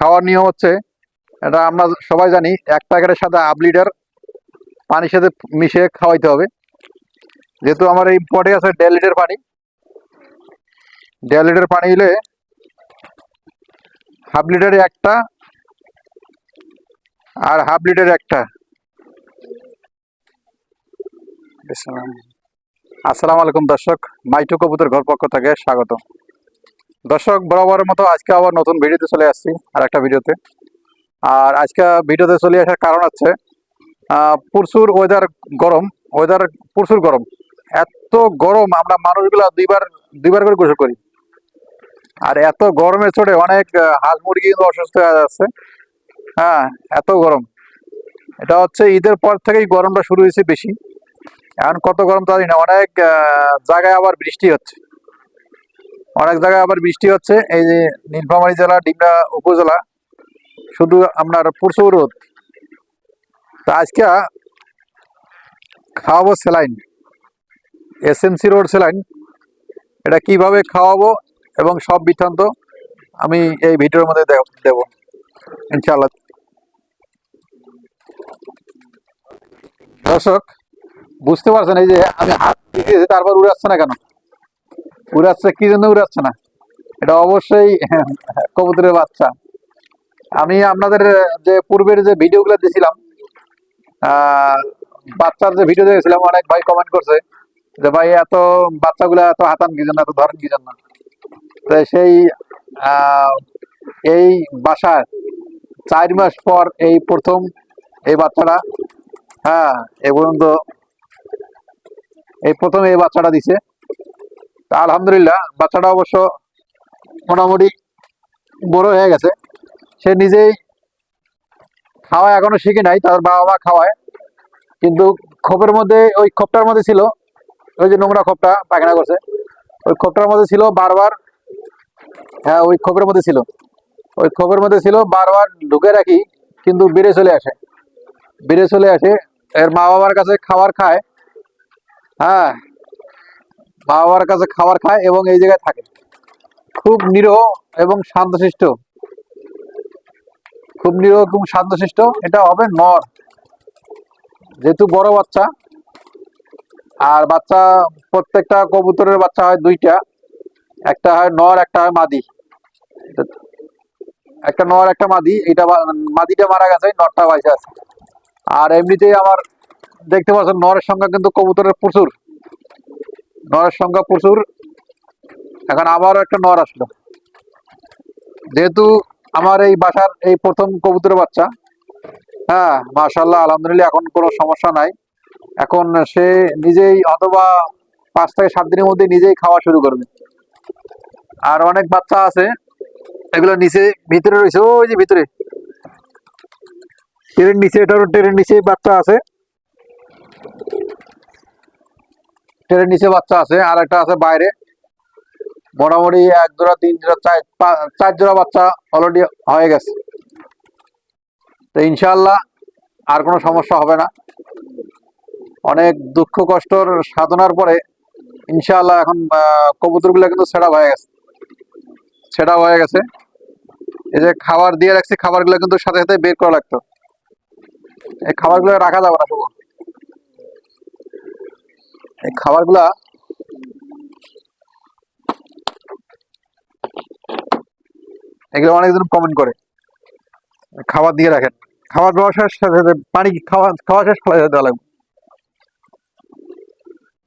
খাওয়ার নিয়ম হচ্ছে, এটা আমরা সবাই জানি, এক প্যাকেটের সাথে হাফ লিটার পানির সাথে মিশিয়ে খাওয়াইতে হবে। যেহেতু আমার এই পটে আছে দেড় লিটার পানি, দেড় লিটার পানি হলে হাফ লিটারে একটা আর হাফ লিটারে একটা। আসসালামু আলাইকুম। দর্শক, মাইটু কবুতর ঘর পক্ষ থেকে স্বাগত দর্শক, বরাবরের মতো আজকে আবার নতুন ভিডিওতে চলে আসছি আর একটা ভিডিওতে। আর আজকে ভিডিওতে চলে আসার কারণ হচ্ছে প্রচুর ওয়েদার গরম ওয়েদার প্রচুর গরম। এত গরম আমরা মানুষগুলা দুইবার দুইবার করে গোসল করি। আর এত গরমের চোটে অনেক হাঁস মুরগি কিন্তু অসুস্থ হয়ে যাচ্ছে। হ্যাঁ এত গরম। এটা হচ্ছে ঈদের পর থেকেই গরমটা শুরু হয়েছে বেশি। এখন কত গরম তা জানি না। অনেক জায়গায় আবার বৃষ্টি হচ্ছে। অনেক জায়গায় আবার বৃষ্টি হচ্ছে, এই যে নীলফামারী জেলা, ডিমরা উপজেলা, শুধু আপনার প্রচুর রোদ তা আজকে খাওয়াবো স্যালাইন, এসএমসি রোড স্যালাইন। এটা কীভাবে খাওয়াবো এবং সব বৃত্তান্ত আমি এই ভিডিওর মধ্যে দেব- ইনশাআল্লাহ। দর্শক, বুঝতে পারছেন এই যে আমি হাত দিয়েছি তারপর উড়াচ্ছে না কেন? উড়াচ্ছে, কি জন্য উড়াচ্ছে না? এটা অবশ্যই কবুতরের বাচ্চা। আমি আপনাদের যে পূর্বের যে ভিডিওগুলো দিয়েছিলাম বাচ্চার যে ভিডিও দিয়েছিলাম অনেক ভাই কমেন্ট করছে যে, ভাই, এত বাচ্চাগুলো এত হাতান কি জন্য, এত ধরেন কি জন্য? সেই এই বাসায় চার মাস পর এই প্রথম এই বাচ্চাটা হ্যাঁ এ পর্যন্ত এই প্রথম এই বাচ্চাটা দিছে। তা আলহামদুলিল্লাহ, বাচ্চাটা অবশ্য মোটামুটি বড় হয়ে গেছে। সে নিজেই খাওয়া এখনও শিখে নাই, তার বাবা মা খাওয়ায়। কিন্তু খোপের মধ্যে, ওই খোপটার মধ্যে ছিল, ওই যে নোংরা খোপটা পায়খানা করছে, ওই খোপটার মধ্যে ছিল বারবার হ্যাঁ ওই খোপের মধ্যে ছিল। ওই খোপের মধ্যে ছিল বারবার ঢুকে রাখি, কিন্তু বেড়ে চলে আসে। বেড়ে চলে আসে, এর মা বাবার কাছে খাবার খায় হ্যাঁ বাবার কাছে খাবার খায় এবং এই জায়গায় থাকে। খুব নিরহ এবং শান্তশিষ্ট। খুব নিরহ এবং শান্তশিষ্ট, এটা হবে নর। যেহেতু বড় বাচ্চা, আর বাচ্চা, প্রত্যেকটা কবুতরের বাচ্চা হয় দুইটা। একটা হয় নর, একটা হয় মাদি। একটা নর, একটা মাদি, এটা মাদিটা মারা গেছে নরটা বাইসে আছে। আর এমনিতেই আমার দেখতে পাচ্ছেন, নরের সংখ্যা কিন্তু কবুতরের প্রচুর। নরের সংখ্যা প্রচুর। এখন আবারও একটা নর আসলো। যেহেতু আমার এই বাসার এই প্রথম কবুতরের বাচ্চা হ্যাঁ মাশাল্লাহ আলহামদুলিল্লাহ, এখন কোনো সমস্যা নাই। এখন সে নিজেই অথবা পাঁচ থেকে সাত দিনের মধ্যে নিজেই খাওয়া শুরু করবে। আর অনেক বাচ্চা আছে, এগুলো নিচে, ভিতরে রয়েছে, ওই যে ভিতরে। ট্রেনের নিচে, এটারও ট্রেনের নিচে বাচ্চা আছে। ট্রেনের নিচে বাচ্চা আছে, আর একটা আছে বাইরে। মোটামুটি এক জোড়া, তিন জোড়া, চার চার জোড়া বাচ্চা অলরেডি হয়ে গেছে। তো ইনশাল্লাহ আর কোনো সমস্যা হবে না। অনেক দুঃখ, কষ্টর সাধনার পরে ইনশাআল্লাহ এখন কবুতরগুলো কিন্তু সেটা হয়ে গেছে। সেটা হয়ে গেছে। এই যে খাবার দিয়ে রাখছি, খাবারগুলো কিন্তু সাথে সাথে বের করা লাগতো। এই খাবারগুলো রাখা যাবে না শুভ এই খাবারগুলা এগুলো অনেকজন কমেন্ট করে। খাবার দিয়ে রাখেন। খাবার দেওয়া শেষ সাথে পানি খাওয়া খাওয়া শেষ ফেলা দেওয়া লাগবে।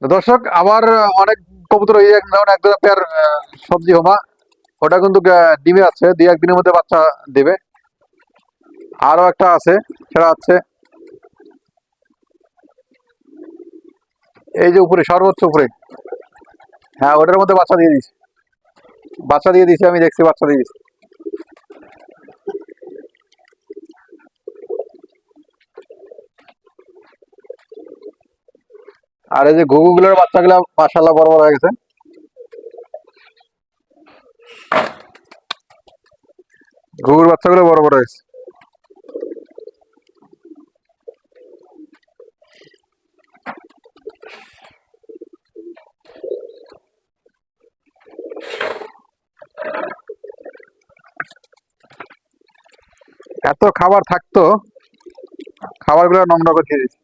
দর্শক, আবার অনেক কবুতর এই এক যেমন এক পেয়ার সবজি হোমা। ওটা কিন্তু ডিমে আছে। দুই একদিনের মধ্যে বাচ্চা দেবে। আরও একটা আছে, সেটা হচ্ছে এই যে উপরে, সর্বোচ্চ উপরে। হ্যাঁ ওটার মধ্যে বাচ্চা দিয়ে দিয়েছি। বাচ্চা দিয়ে দিয়েছি, আমি দেখছি বাচ্চা দিয়ে দিয়েছি। আর এই যে ঘুঘুগুলোর বাচ্চাগুলো মাশাল্লাহ বড় বড় হয়ে গেছে। ঘুঘুর বাচ্চাগুলো বড় বড় হয়েছে। এত খাবার থাকতো খাবারগুলো নোংরা করে দিয়ে দিচ্ছে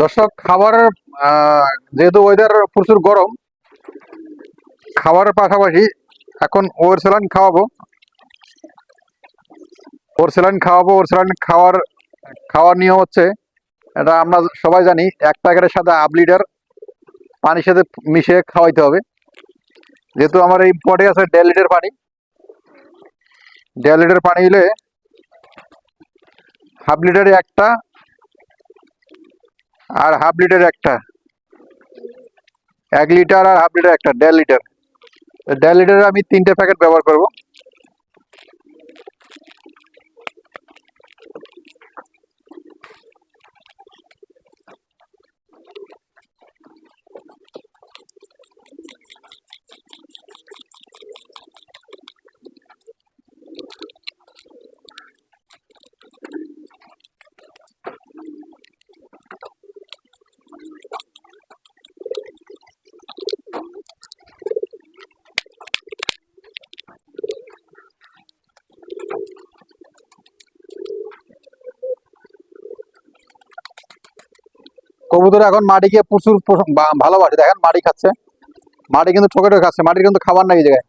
দর্শক খাবারের আহ, যেহেতু ওয়েদার প্রচুর গরম খাবারের পাশাপাশি এখন ওর স্যালাইন খাওয়াবো। ওর স্যালাইন খাওয়াবো। ওর স্যালাইন খাওয়ার খাওয়ার নিয়ম হচ্ছে, এটা আমরা সবাই জানি, এক প্যাকেটের সাথে হাফ লিটার পানির সাথে মিশিয়ে খাওয়াইতে হবে। যেহেতু আমার এই পটে আছে দেড় লিটার পানি, দেড় লিটার পানি হলে হাফ লিটারে একটা আর হাফ লিটার একটা। এক লিটার আর হাফ লিটার একটা, দেড় লিটার। দেড় লিটারের আমি তিনটে প্যাকেট ব্যবহার করব। কবুতর এখন মাটিকে প্রচুর ভালোবাসে। দেখেন মাটি খাচ্ছে। মাটি কিন্তু ঠোকে ঠোকে খাচ্ছে। মাটির কিন্তু খাবার নাই জায়গায়।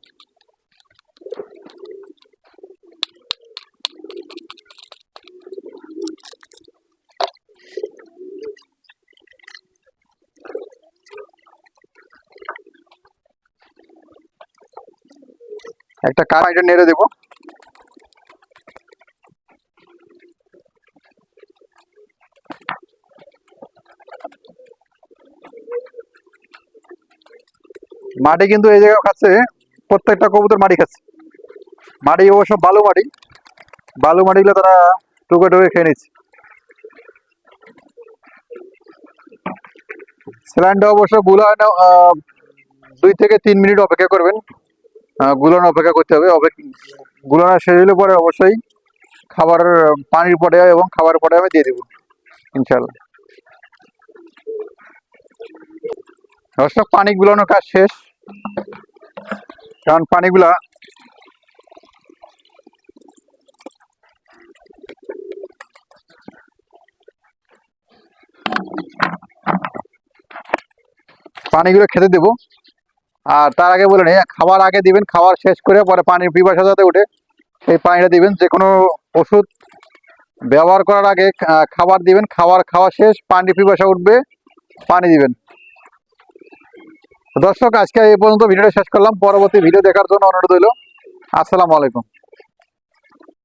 একটা কার এটা নেড়ে দেবো। মাটি কিন্তু এই জায়গায় খাচ্ছে, প্রত্যেকটা কবুতর মাটি খাচ্ছে। মাটি অবশ্য বালু মাটি। বালু মাটিগুলো তারা টুকে টুকে খেয়ে নিচ্ছে। স্যালাইনটা অবশ্য গুলান দুই থেকে তিন মিনিট অপেক্ষা করবেন। গুলানো অপেক্ষা করতে হবে। গুলানো শেষ হলে পরে অবশ্যই খাবার, পানির পটে এবং খাবার পটে আমি দিয়ে দেবো। ইনশাল্লাহ দর্শক, পানি গুলানোর কাজ শেষ। কারণ পানিগুলা পানিগুলো খেতে দেবো। আর তার আগে বলে নেই খাবার আগে দিবেন খাবার শেষ করে পরে পানির পিপাসা যাতে উঠে সেই পানিটা দিবেন। যে কোনো ওষুধ ব্যবহার করার আগে খাবার দিবেন খাবার খাওয়া শেষ, পানির পিপাসা উঠবে, পানি দিবেন। দর্শক, আজকে এই পর্যন্ত ভিডিওটা শেষ করলাম। পরবর্তী ভিডিও দেখার জন্য অনুরোধ হইল আসসালামু আলাইকুম।